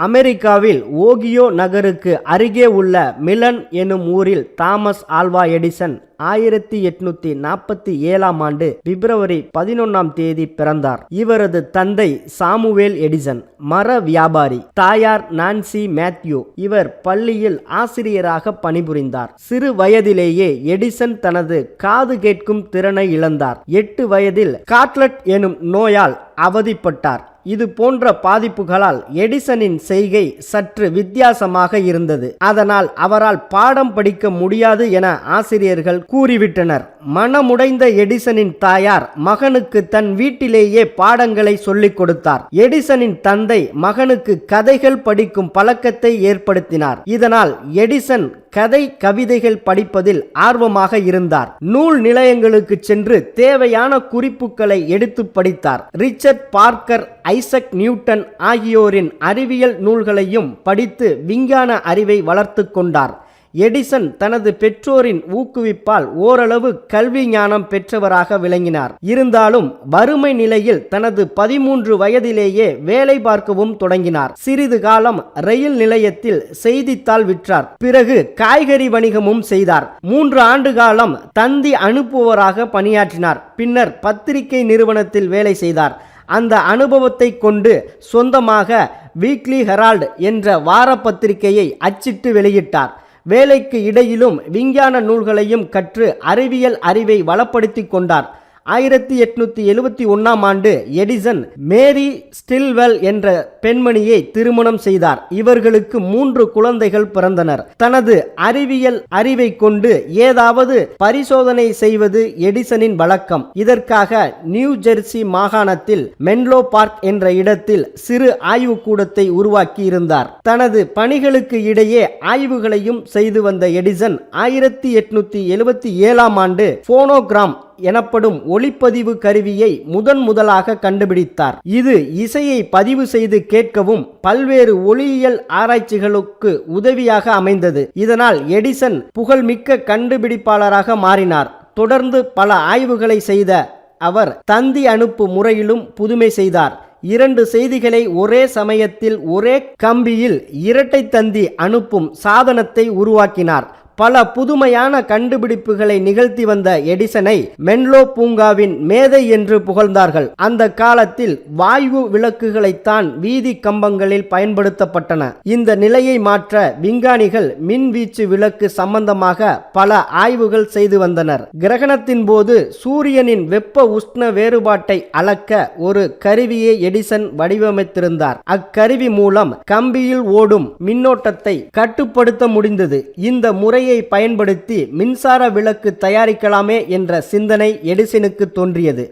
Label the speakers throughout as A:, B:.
A: அமெரிக்காவில் ஓகியோ நகருக்கு அருகே உள்ள மிலன் எனும் ஊரில் தாமஸ் ஆல்வா எடிசன் ஆயிரத்தி எட்நூத்தி நாற்பத்தி ஏழாம் ஆண்டு பிப்ரவரி பதினொன்னாம் தேதி பிறந்தார். இவரது தந்தை சாமுவேல் எடிசன் மர வியாபாரி தாயார் நான்சி மேத்யூ இவர் பள்ளியில் ஆசிரியராக பணிபுரிந்தார். சிறு வயதிலேயே எடிசன் தனது காது கேட்கும் திறனை இழந்தார். எட்டு வயதில் காட்லட் எனும் நோயால் அவதிப்பட்டார். இது போன்ற பாதிப்புகளால் எடிசனின் செய்கை சற்று வித்தியாசமாக இருந்தது. அதனால் அவரால் பாடம் படிக்க முடியாது என ஆசிரியர்கள் கூறிவிட்டனர். மனமுடைந்த எடிசனின் தாயார் மகனுக்கு தன் வீட்டிலேயே பாடங்களை சொல்லிக் கொடுத்தார். எடிசனின் தந்தை மகனுக்கு கதைகள் படிக்கும் பழக்கத்தை ஏற்படுத்தினார். இதனால் எடிசன் கதை கவிதைகள் படிப்பதில் ஆர்வமாக இருந்தார். நூல் நிலையங்களுக்கு சென்று தேவையான குறிப்புகளை எடுத்து படித்தார். ரிச்சர்ட் பார்க்கர் ஐசக் நியூட்டன் ஆகியோரின் அறிவியல் நூல்களையும் படித்து விஞ்ஞான அறிவை வளர்த்து கொண்டார். எடிசன் தனது பெற்றோரின் ஊக்குவிப்பால் ஓரளவு கல்வி ஞானம் பெற்றவராக விளங்கினார். இருந்தாலும் வறுமை நிலையில் தனது பதிமூன்று வயதிலேயே வேலை பார்க்கவும் தொடங்கினார். சிறிது காலம் ரயில் நிலையத்தில் செய்தித்தாள் விற்றார். பிறகு காய்கறி வணிகமும் செய்தார். மூன்று ஆண்டு காலம் தந்தி அனுப்புவராக பணியாற்றினார். பின்னர் பத்திரிகை நிறுவனத்தில் வேலை செய்தார். அந்த அனுபவத்தை கொண்டு சொந்தமாக வீக்லி ஹெரால்டு என்ற வார பத்திரிகையை அச்சிட்டு வெளியிட்டார். வேலைக்கு இடையிலும் விஞ்ஞான நூல்களையும் கற்று அறிவியல் அறிவை வளப்படுத்தி கொண்டார். ஆயிரத்தி எட்நூத்தி எழுபத்தி ஒன்னாம் ஆண்டு எடிசன் மேரி ஸ்டில்வெல் என்ற பெண்மணியை திருமணம் செய்தார். இவர்களுக்கு மூன்று குழந்தைகள் பிறந்தனர். தனது அறிவியல் அறிவை கொண்டு ஏதாவது பரிசோதனை செய்வது எடிசனின் வழக்கம். இதற்காக நியூ ஜெர்சி மாகாணத்தில் மென்லோ பார்க் என்ற இடத்தில் சிறு ஆய்வுக்கூடத்தை உருவாக்கி இருந்தார் தனது பணிகளுக்கு இடையே ஆய்வுகளையும் செய்து வந்த எடிசன் ஆயிரத்தி எட்நூத்தி எழுபத்தி ஏழாம் ஆண்டு போனோகிராம் எனப்படும் ஒளிப்பதிவு கருவியை முதன் முதலாக கண்டுபிடித்தார். இது இசையை பதிவு செய்து கேட்கவும் பல்வேறு ஒளியியல் ஆராய்ச்சிகளுக்கு உதவியாக அமைந்தது. இதனால் எடிசன் புகழ்மிக்க கண்டுபிடிப்பாளராக மாறினார். தொடர்ந்து பல ஆய்வுகளை செய்த அவர் தந்தி அனுப்பு முறையிலும் புதுமை செய்தார். இரண்டு செய்திகளை ஒரே சமயத்தில் ஒரே கம்பியில் இரட்டை தந்தி அனுப்பும் சாதனத்தை உருவாக்கினார். பல புதுமையான கண்டுபிடிப்புகளை நிகழ்த்தி வந்த எடிசனை மென்லோ பூங்காவின் மேதை என்று புகழ்ந்தார்கள். அந்த காலத்தில் வாயு விளக்குகளைத்தான் வீதி கம்பங்களில் பயன்படுத்தப்பட்டன. இந்த நிலையை மாற்ற விஞ்ஞானிகள் மின்வீச்சு விளக்கு சம்பந்தமாக பல ஆய்வுகள் செய்து வந்தனர். கிரகணத்தின் போது சூரியனின் வெப்ப உஷ்ண வேறுபாட்டை அளக்க ஒரு கருவியை எடிசன் வடிவமைத்திருந்தார். அக்கருவி மூலம் கம்பியில் ஓடும் மின்னோட்டத்தை கட்டுப்படுத்த முடிந்தது. இந்த முறையை பயன்படுத்தி மின்சார விளக்கு தயாரிக்கலாமே என்ற சிந்தனை எடிசனுக்கு தோன்றியது.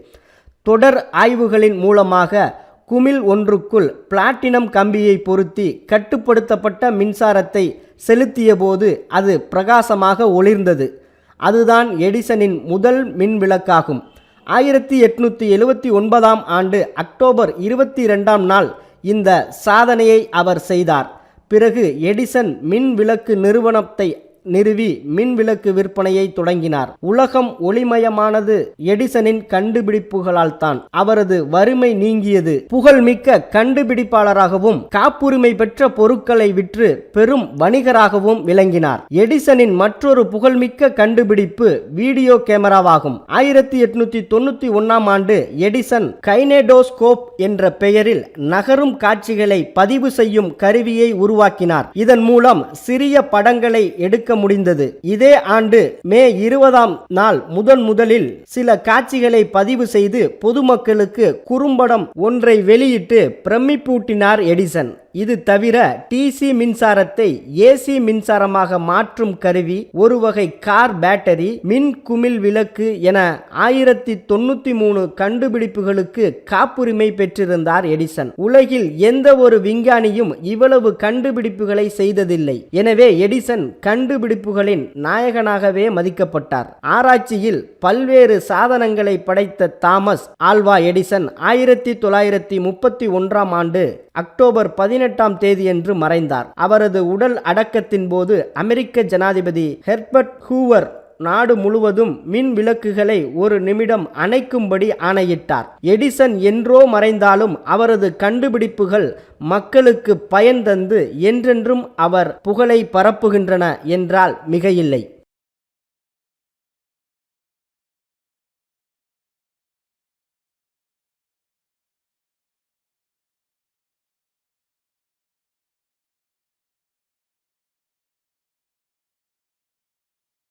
A: தொடர் ஆய்வுகளின் மூலமாக குமிழ் ஒன்றுக்குள் பிளாட்டினம் கம்பியை பொருத்தி கட்டுப்படுத்தப்பட்ட மின்சாரத்தை செலுத்தியபோது அது பிரகாசமாக ஒளிர்ந்தது. அதுதான் எடிசனின் முதல் மின் விளக்காகும். ஆயிரத்தி எட்நூற்றி எழுவத்தி ஒன்பதாம் ஆண்டு அக்டோபர் இருபத்தி ரெண்டாம் நாள் இந்த சாதனையை அவர் செய்தார். பிறகு எடிசன் மின் விளக்கு நிறுவனத்தை நிறுவி மின் விளக்கு விற்பனையை தொடங்கினார். உலகம் ஒளிமயமானது எடிசனின் கண்டுபிடிப்புகளால் தான் அவரது வறுமை நீங்கியது. புகழ்மிக்க கண்டுபிடிப்பாளராகவும் காப்புரிமை பெற்ற பொருட்களை விற்று பெரும் வணிகராகவும் விளங்கினார். எடிசனின் மற்றொரு புகழ்மிக்க கண்டுபிடிப்பு வீடியோ கேமராவாகும். ஆயிரத்தி எட்நூத்தி தொண்ணூத்தி ஒன்னாம் ஆண்டு எடிசன் கைனேடோஸ்கோப் என்ற பெயரில் நகரும் காட்சிகளை பதிவு செய்யும் கருவியை உருவாக்கினார். இதன் மூலம் சிறிய படங்களை எடுக்க முடிந்தது. இதே ஆண்டு மே இருபதாம் நாள் முதன் முதலில் சில காட்சிகளை பதிவு செய்து பொதுமக்களுக்கு குறும்படம் ஒன்றை வெளியிட்டு பிரமிப்பூட்டினார் எடிசன். இது தவிர டிசி மின்சாரத்தை ஏசி மின்சாரமாக மாற்றும் கருவி ஒரு வகை கார் பேட்டரி மின் குமிழ் விளக்கு என ஆயிரத்தி தொண்ணூத்தி மூணு கண்டுபிடிப்புகளுக்கு காப்புரிமை பெற்றிருந்தார் எடிசன். உலகில் எந்த ஒரு விஞ்ஞானியும் இவ்வளவு கண்டுபிடிப்புகளை செய்ததில்லை. எனவே எடிசன் கண்டுபிடிப்புகளின் நாயகனாகவே மதிக்கப்பட்டார். ஆராய்ச்சியில் பல்வேறு சாதனங்களை படைத்த தாமஸ் ஆல்வா எடிசன் ஆயிரத்தி தொள்ளாயிரத்தி முப்பத்தி ஒன்றாம் ஆண்டு அக்டோபர் பதினெட்டாம் தேதியன்று மறைந்தார். அவரது உடல் அடக்கத்தின் போது அமெரிக்க ஜனாதிபதி ஹெர்பர்ட் ஹூவர் நாடு முழுவதும் மின் விளக்குகளை ஒரு நிமிடம் அணைக்கும்படி ஆணையிட்டார். எடிசன் என்றோ மறைந்தாலும் அவரது கண்டுபிடிப்புகள் மக்களுக்கு பயன் தந்து என்றென்றும் அவர் புகழை பரப்புகின்றன என்றால் மிகையில்லை.